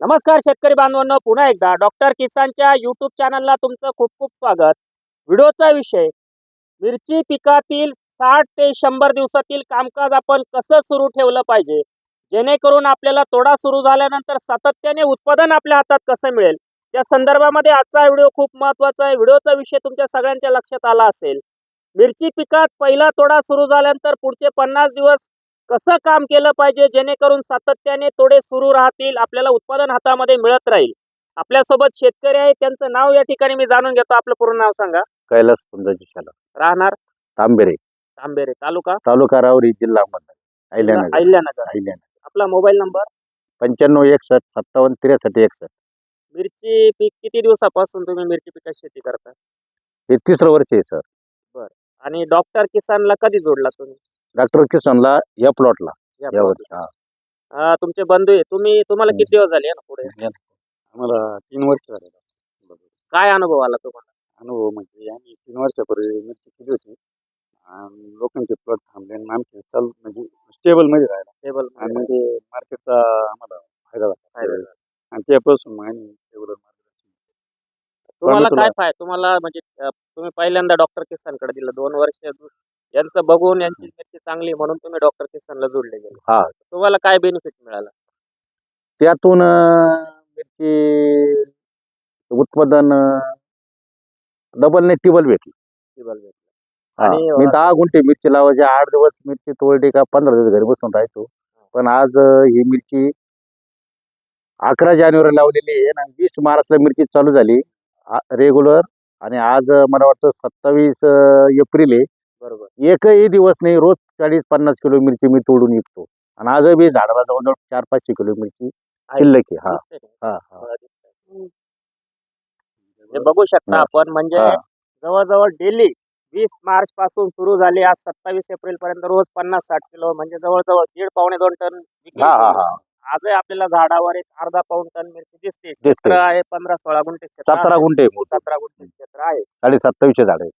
नमस्कार शेतकरी बांधवांनो पुन्हा एकदा डॉक्टर किसानच्या युट्यूब चॅनलला तुमचं खूप खूप स्वागत. व्हिडिओचा विषय मिरची पिकातील साठ ते शंभर दिवसातील कामकाज आपण कसं सुरू ठेवलं पाहिजे? जेणेकरून आपल्याला तोडा सुरू झाल्यानंतर सातत्याने उत्पादन आपल्या हातात कसं मिळेल? त्या संदर्भामध्ये आजचा व्हिडिओ खूप महत्त्वाचा आहे. व्हिडिओचा विषय तुमच्या सगळ्यांच्या लक्षात आला असेल. मिरची पिकात पहिला तोडा सुरू झाल्यानंतर पुढचे पन्नास दिवस कसं काम केलं पाहिजे जेणेकरून सातत्याने तोडे सुरू राहतील आपल्याला उत्पादन हातामध्ये मिळत राहील. आपल्यासोबत शेतकरी आहे त्यांचं नाव या ठिकाणी मी जाणून घेतो. आपलं पूर्ण नाव सांगा. कैलास शाला. राहणार? तांबेरे. तांबेरे तालुका? तालुका रावरी जिल्हा अहमदनगर. अहिल्यानगर. अहिल्यानगर. अहिल्यानगर. आपला मोबाईल नंबर? पंच्याण्णव एकसष्ट सत्तावन्न त्रेसष्ट एकसष्ट. मिरची पीक किती दिवसापासून तुम्ही मिरची पिकाची शेती करता? हे तिसरं वर्ष आहे सर. आणि डॉक्टर किसानला कधी जोडला तुम्ही? डॉक्टर किसनला या प्लॉटला या या वर्षी हा. अं, तुमचे बंधू आहे. तुम्ही तुम्हाला किती दिवस झाले ना पुढे? आम्हाला तीन वर्ष झाले. काय अनुभव आला तुम्हाला? अनुभव म्हणजे आम्ही तीन वर्षापूर्वी मिरची केली होती. आणि लोकांचे प्लॉट थांबले आणि आमचे चालू म्हणजे स्टेबलमध्ये राहिला. टेबल आणि म्हणजे मार्केटचा आम्हाला फायदा झाला. फायदा झाला. आणि त्यापासून मग आम्ही रेग्युलर तुम्हाला काय फायदा तुम्हाला म्हणजे अं, तुम्ही पहिल्यांदा डॉक्टर किसानकडे दिलं. दोन वर्ष दु- यांचं बघून यांची मिरची चांगली म्हणून तुम्ही डॉक्टर किसानला जोडले गेले. हा. तुम्हाला काय बेनिफिट मिळाला? त्यातून मिरची उत्पादन डबल ने टिबल भेटली. टिबल भेटलं. हा. आणि, मी दहा गुंठे मिरची लावायची आठ दिवस मिरची तोडली का पंधरा दिवस घरी बसून राहायचो. पण आज अं, ही मिरची अकरा जानेवारी लावलेली आहे आणि वीस मार्चला मिरची चालू झाली. रेग्युलर आणि आज अं, मला वाटतं सत्तावीस एप्रिल आहे. बरोबर एकही दिवस नाही रोज चाळीस पन्नास किलो मिरची मी तोडून विकतो आणि आजही बी झाडाला जवळजवळ चार पाचशे किलो मिरची शिल्लक आहे हा? हा हा. हे बघू शकता. आपण म्हणजे हा. जवळजवळ डेली वीस मार्च पासून सुरू झाली आज सत्तावीस एप्रिल पर्यंत रोज पन्नास साठ किलो म्हणजे जवळजवळ दीड पावणे दोन टन विक्री हा हा. हा आजही आपल्याला झाडावर एक अर्धा पाऊण टन मिरची दिसते आहे पंधरा सोळा गुंठे क्षेत्र सतरा आहे. गुंठे मोठं. सतरा गुंठे क्षेत्र आहे साडे सत्तावीसशे झाड आहे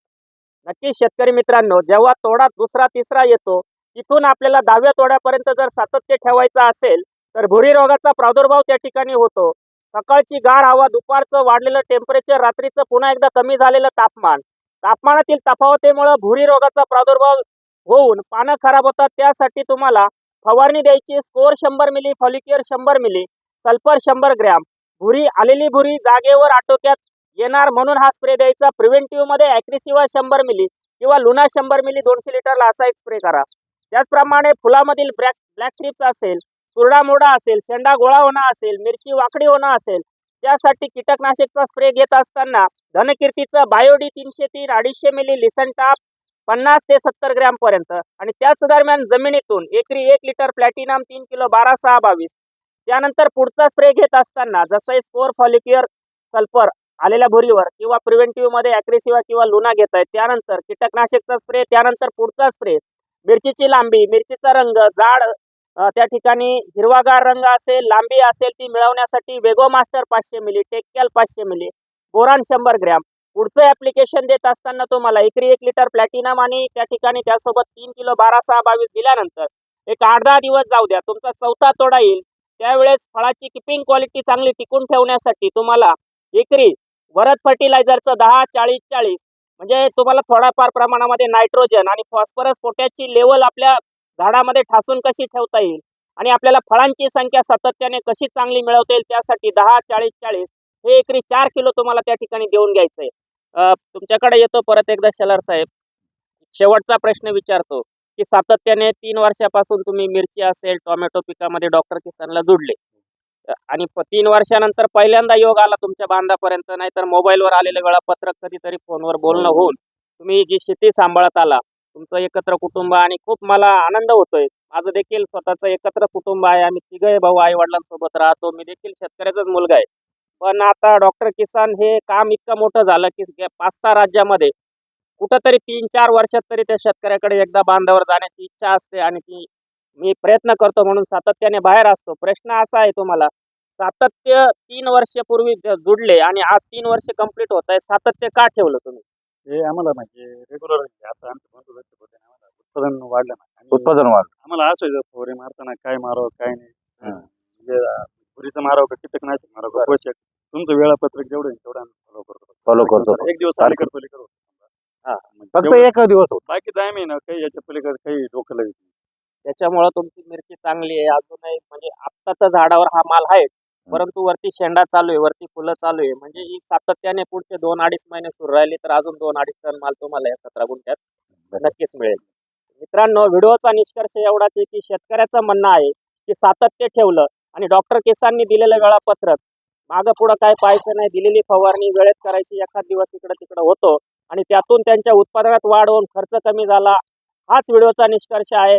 नक्की शेतकरी मित्रांनो जेव्हा तोडा दुसरा तिसरा येतो तिथून आपल्याला दहाव्या तोड्यापर्यंत जर सातत्य ठेवायचं असेल तर भुरी रोगाचा प्रादुर्भाव त्या ठिकाणी होतो. सकाळची गार हवा दुपारचं वाढलेलं टेम्परेचर रात्रीचं पुन्हा एकदा कमी झालेलं तापमान. तापमानातील तफावतीमुळे भुरी रोगाचा प्रादुर्भाव होऊन पानं खराब होतात. त्यासाठी तुम्हाला फवारणी द्यायची स्कोर शंभर मिली फॉलिक्युअर शंभर मिली सल्फर शंभर ग्रॅम. भुरी आलेली भुरी जागेवर आटोक्यात येणार म्हणून हा स्प्रे द्यायचा. प्रिव्हेंटिव्हमध्ये अॅग्रेसिव्हा शंभर मिली किंवा लुना शंभर मिली दोनशे लिटरला असा एक स्प्रे करा. त्याचप्रमाणे फुलामधील ब्लॅक ब्लॅक ट्रिप्स असेल तुरडा मोडा असेल शेंडा गोळा होणं असेल मिरची वाकडी होणं असेल त्यासाठी कीटकनाशकचा स्प्रे घेत असताना धनकीर्तीचं बायोडी तीनशे तीन अडीचशे मिली लिसन टाप पन्नास ते सत्तर ग्रॅम पर्यंत. आणि त्याच दरम्यान जमिनीतून एकरी एक लिटर प्लॅटिनम तीन किलो बारा सहा बावीस. त्यानंतर पुढचा स्प्रे घेत असताना जसं स्कोर फॉलिक्युअर सल्फर आलेल्या भुरीवर किंवा प्रिव्हेंटिव्हमध्ये अॅग्रेसिव्हा किंवा लुना घेत आहेत. त्यानंतर कीटकनाशकचा स्प्रे त्यानंतर पुढचा स्प्रे मिरचीची लांबी मिरचीचा रंग जाड त्या ठिकाणी हिरवागार रंग असेल लांबी असेल ती मिळवण्यासाठी वेगो मास्टर पाचशे मिली टेक्कॅल पाचशे मिली बोरान शंभर ग्रॅम. पुढचं ऍप्लिकेशन देत असताना तुम्हाला एकरी एक लिटर प्लॅटिनम आणि त्या ठिकाणी त्यासोबत तीन किलो बारा सहा बावीस दिल्यानंतर एक आठ दहा दिवस जाऊ द्या. तुमचा चौथा तोडा येईल. त्यावेळेस फळाची किपिंग क्वालिटी चांगली टिकून ठेवण्यासाठी तुम्हाला एकरी वरद फर्टिलायझरचं दहा चाळीस चाळीस. म्हणजे तुम्हाला थोड्याफार प्रमाणामध्ये नायट्रोजन आणि फॉस्फरस पोटॅशची लेवल आपल्या झाडामध्ये ठासून कशी ठेवता येईल? आणि आपल्याला फळांची संख्या सातत्याने कशी चांगली मिळवता येईल त्यासाठी दहा चाळीस चाळीस हे एकरी चार किलो तुम्हाला त्या ठिकाणी देऊन घ्यायचंय आहे. तुमच्याकडे येतो परत एकदा शेलार साहेब. शेवटचा प्रश्न विचारतो की सातत्याने तीन वर्षापासून तुम्ही मिरची असेल टोमॅटो पिकामध्ये डॉक्टर किसानला जोडले. आणि प- तीन वर्षानंतर पहिल्यांदा योग आला तुमच्या बांधापर्यंत नाहीतर मोबाईलवर आलेलं वेळापत्रक कधीतरी फोनवर बोलणं होऊन तुम्ही जी शेती सांभाळत आला तुमचं एकत्र कुटुंब आणि खूप मला आनंद होतोय. माझं देखील स्वतःचं एकत्र कुटुंब आहे आम्ही तिघही भाऊ आई वडिलांसोबत राहतो मी देखील शेतकऱ्याचाच मुलगा आहे. पण आता डॉक्टर किसान हे काम इतकं मोठं झालं की पाच सहा राज्यामध्ये कुठंतरी तीन चार वर्षात तरी त्या शेतकऱ्याकडे एकदा बांधावर जाण्याची इच्छा असते आणि ती मी प्रयत्न करतो म्हणून सातत्याने बाहेर असतो. प्रश्न असा आहे तुम्हाला सातत्य तीन वर्षापूर्वी जुडले आणि आज तीन वर्ष कंप्लीट होत आहे सातत्य का ठेवलं तुम्ही? हे आम्हाला म्हणजे रेग्युलर आता आमचे बंधू व्यक्त होते ना, आम्हाला उत्पादन वाढलं ना. आणि उत्पादन वाढ आम्हाला असं फवारे मारताना काय मारावं काय नाही. हा. म्हणजे मारावं का कीटकनाशक मारावं का पोषक तुमचं वेळापत्रक जेवढं आहे तेवढं आम्ही फॉलो करतो. फॉलो करतो एक दिवस चालेल. अलीकडे पलीकडे होतो. हा. म्हणजे फक्त जेवढं- एक दिवस होतो. बाकी टाइम आहे ना काही याच्या पलीकडे काही डोकं लागत नाही. त्याच्यामुळे तुमची मिरची चांगली आहे. अजूनही म्हणजे आता तर झाडावर हा माल आहे. परंतु वरती शेंडा चालू आहे वरती फुलं चालू आहे. म्हणजे ही सातत्याने पुढचे दोन अडीच महिने सुरू राहिले तर अजून दोन अडीच टन माल तुम्हाला या सतरा गुंठ्यात नक्कीच मिळेल. मित्रांनो व्हिडिओचा निष्कर्ष एवढाच आहे की शेतकऱ्याचं म्हणणं आहे की सातत्य ठेवलं आणि डॉक्टर केसांनी दिलेलं वेळापत्रक. मागं पुढं काय पाहायचं नाही. दिलेली फवारणी वेळेत करायची. एखाद दिवस इकडं तिकडं होतो. आणि त्यातून त्यांच्या उत्पादनात वाढ होऊन खर्च कमी झाला. हाच व्हिडिओचा निष्कर्ष आहे.